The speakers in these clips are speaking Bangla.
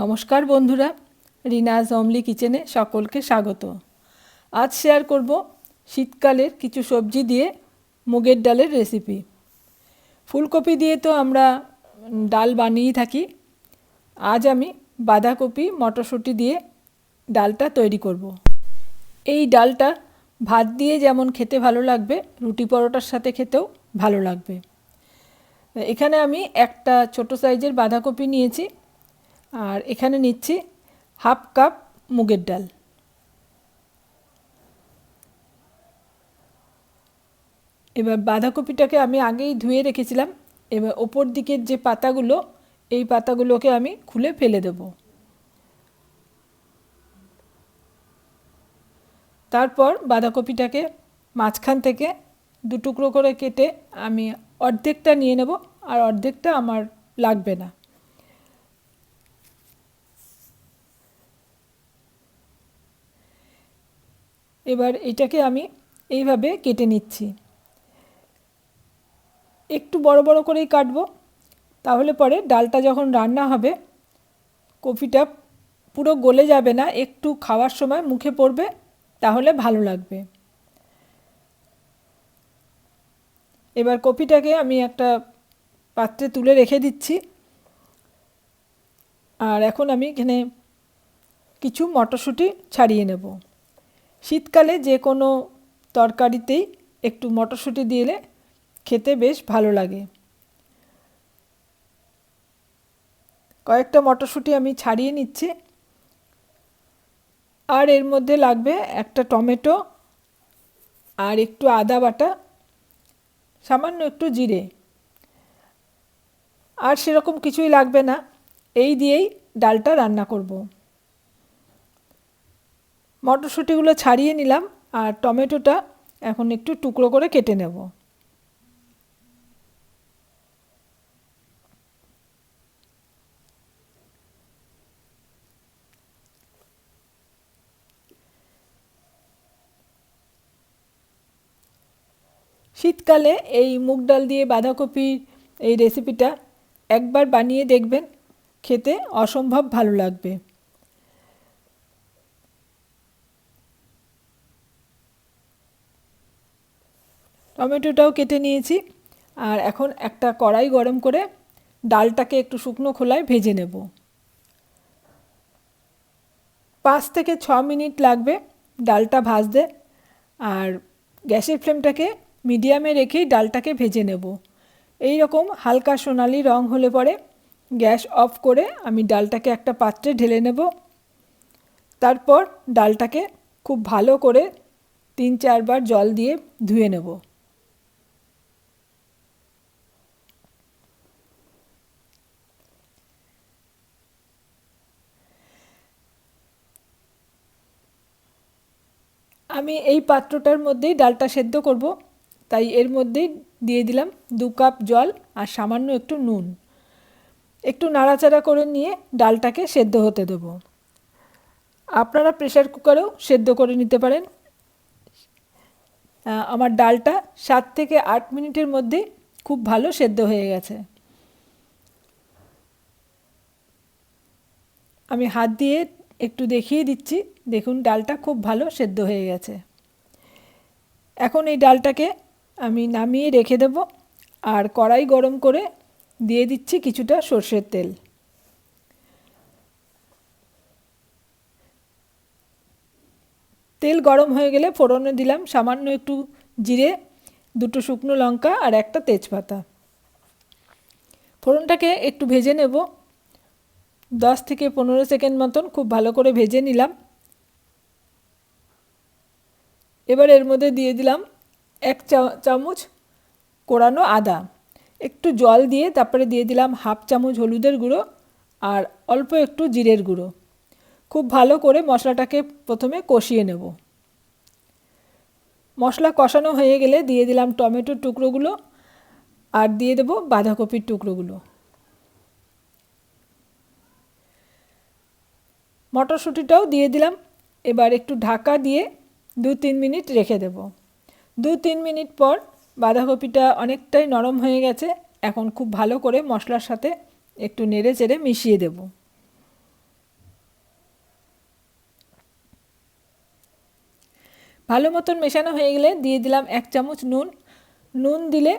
নমস্কার বন্ধুরা, রিনাজ অমলি কিচেনে সকলকে স্বাগত। আজ শেয়ার করব শীতকালের কিছু সবজি দিয়ে মুগের ডালের রেসিপি ফুলকপি দিয়ে তো আমরা ডাল বানিয়েই থাকি। আজ আমি বাঁধাকপি, মটরশুঁটি দিয়ে ডালটা তৈরি করব। এই ডালটা ভাত দিয়ে যেমন খেতে ভালো লাগবে, রুটি পরোটার সাথে খেতেও ভালো লাগবে। এখানে আমি একটা ছোট সাইজের বাঁধাকপি নিয়েছি। আর এখানে নিচ্ছি হাফ কাপ মুগের ডাল। এবার বাঁধাকপিটাকে আমি আগেই ধুয়ে রেখেছিলাম। এবার ওপর দিকের যে পাতাগুলো, এই পাতাগুলোকে আমি খুলে ফেলে দেব। তারপর বাঁধাকপিটাকে মাঝখান থেকে দু টুকরো করে কেটে আমি অর্ধেকটা নিয়ে নেব, আর অর্ধেকটা আমার লাগবে না। এবার এটাকে আমি এইভাবে কেটে নিচ্ছি। একটু বড় বড় করেই কাটবো, তাহলে পরে ডালটা যখন রান্না হবে, কপিটা পুরো গলে যাবে না, একটু খাওয়ার সময় মুখে পড়বে, তাহলে ভালো লাগবে। এবার কপিটাকে আমি একটা পাত্রে তুলে রেখে দিচ্ছি। আর এখন আমি এখানে কিছু মটরশুঁটি ছাড়িয়ে নেব। শীতকালে যে কোনো তরকারিতেই একটু মটরশুঁটি দিলে খেতে বেশ ভালো লাগে। কয়েকটা মটরশুঁটি আমি ছাড়িয়ে নিচ্ছি। আর এর মধ্যে লাগবে একটা টমেটো আর একটু আদা বাটা, সামান্য একটু জিরে। আর সেরকম কিছুই লাগবে না। এই দিয়েই ডালটা রান্না করব। মটরশুঁটিগুলো ছাড়িয়ে নিলাম আর টমেটোটা এখন একটু টুকরো করে কেটে নেব। শীতকালে এই মুগ ডাল দিয়ে বাঁধাকপির এই রেসিপিটা একবার বানিয়ে দেখবেন, খেতে অসম্ভব ভালো লাগবে। টমেটোটাও কেটে নিয়েছি। আর এখন একটা কড়াই গরম করে ডালটাকে একটু শুকনো খোলায় ভেজে নেব। পাঁচ থেকে ছ মিনিট লাগবে ডালটা ভাজতে। আর গ্যাসের ফ্লেমটাকে মিডিয়ামে রেখেই ডালটাকে ভেজে নেব। এই রকম হালকা সোনালি রং হলে পরে গ্যাস অফ করে আমি ডালটাকে একটা পাত্রে ঢেলে নেব। তারপর ডালটাকে খুব ভালো করে তিন চারবার জল দিয়ে ধুয়ে নেব। আমি এই পাত্রটার মধ্যেই ডালটা সেদ্ধ করব। তাই এর মধ্যেই দিয়ে দিলাম দু কাপ জল আর সামান্য একটু নুন। একটু নাড়াচাড়া করে নিয়ে ডালটাকে সেদ্ধ হতে দেবো। আপনারা প্রেশার কুকারেও সেদ্ধ করে নিতে পারেন। আমার ডালটা সাত থেকে আট মিনিটের মধ্যেই খুব ভালো সেদ্ধ হয়ে গেছে। আমি হাত দিয়ে একটু দেখিয়ে দিচ্ছি। দেখুন, ডালটা খুব ভালো সেদ্ধ হয়ে গেছে। এখন এই ডালটাকে আমি নামিয়ে রেখে দেব আর কড়াই গরম করে দিয়ে দিচ্ছি কিছুটা সর্ষের তেল। তেল গরম হয়ে গেলে ফোড়নে দিলাম সামান্য একটু জিরে, দুটো শুকনো লঙ্কা আর একটা তেজপাতা। ফোড়নটাকে একটু ভেজে নেব। দশ থেকে পনেরো সেকেন্ড মতন খুব ভালো করে ভেজে নিলাম। এবার এর মধ্যে দিয়ে দিলাম এক চামচ কোরানো আদা। একটু জল দিয়ে তারপরে দিয়ে দিলাম হাফ চামচ হলুদের গুঁড়ো আর অল্প একটু জিরের গুঁড়ো। খুব ভালো করে মশলাটাকে প্রথমে কষিয়ে নেব। মশলা কষানো হয়ে গেলে দিয়ে দিলাম টমেটোর টুকরোগুলো আর দিয়ে দেবো বাঁধাকপির টুকরোগুলো। মটরশুঁটিটাও দিয়ে দিলাম। এবার একটু ঢাকা দিয়ে দু তিন মিনিট রেখে দেব। দু তিন মিনিট পর বাঁধাকপিটা অনেকটাই নরম হয়ে গেছে। এখন খুব ভালো করে মশলার সাথে একটু নেড়ে চেড়ে মিশিয়ে দেব। ভালো মতন মেশানো হয়ে গেলে দিয়ে দিলাম এক চামচ নুন। নুন দিলে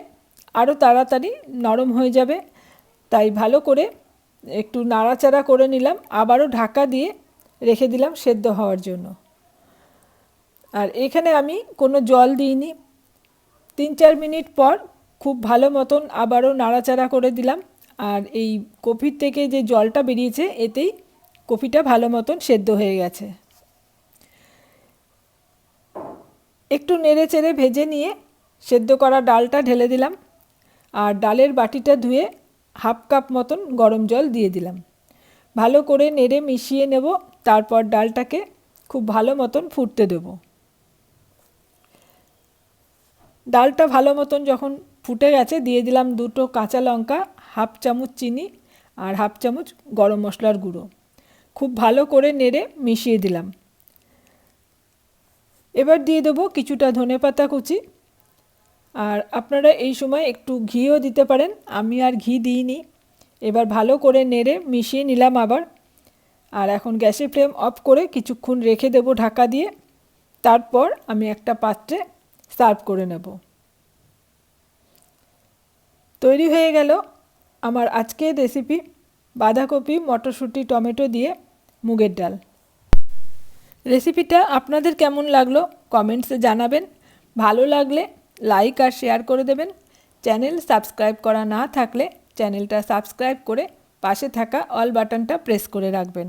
আরও তাড়াতাড়ি নরম হয়ে যাবে। তাই ভালো করে একটু নাড়াচাড়া করে নিলাম। আবারও ঢাকা দিয়ে রেখে দিলাম সেদ্ধ হওয়ার জন্য। আর এখানে আমি কোনো জল দিইনি। তিন চার মিনিট পর খুব ভালো মতন আবারও নাড়াচাড়া করে দিলাম। আর এই কফির থেকে যে জলটা বেরিয়েছে, এতেই কফিটা ভালো মতন সেদ্ধ হয়ে গেছে। একটু নেড়ে চেড়ে ভেজে নিয়ে সেদ্ধ করা ডালটা ঢেলে দিলাম। আর ডালের বাটিটা ধুয়ে হাফ কাপ মতন গরম জল দিয়ে দিলাম। ভালো করে নেড়ে মিশিয়ে নেব। তারপর ডালটাকে খুব ভালো মতন ফুটতে দেবো। ডালটা ভালো মতন যখন ফুটে গেছে, দিয়ে দিলাম দুটো কাঁচা লঙ্কা, হাফ চামচ চিনি আর হাফ চামচ গরম মশলার গুঁড়ো। খুব ভালো করে নেড়ে মিশিয়ে দিলাম। এবার দিয়ে দেবো কিছুটা ধনে পাতা কুচি। আর আপনারা এই সময় একটু ঘিও দিতে পারেন, আমি আর ঘি দিইনি। এবার ভালো করে নেড়ে মিশিয়ে নিলাম আবার। আর এখন গ্যাসের ফ্লেম অফ করে কিছুক্ষণ রেখে দেবো ঢাকা দিয়ে। তারপর আমি একটা পাত্রে সার্ভ করে নেব। তৈরি হয়ে গেল আমার আজকের রেসিপি বাঁধাকপি, মটরশুঁটি, টমেটো দিয়ে মুগের ডাল। রেসিপিটা আপনাদের কেমন লাগল কমেন্টসে জানাবেন। ভালো লাগলে লাইক আর শেয়ার করে দেবেন। চ্যানেল সাবস্ক্রাইব করা না থাকলে চ্যানেলটা সাবস্ক্রাইব করে পাশে থাকা অল বাটনটা প্রেস করে রাখবেন।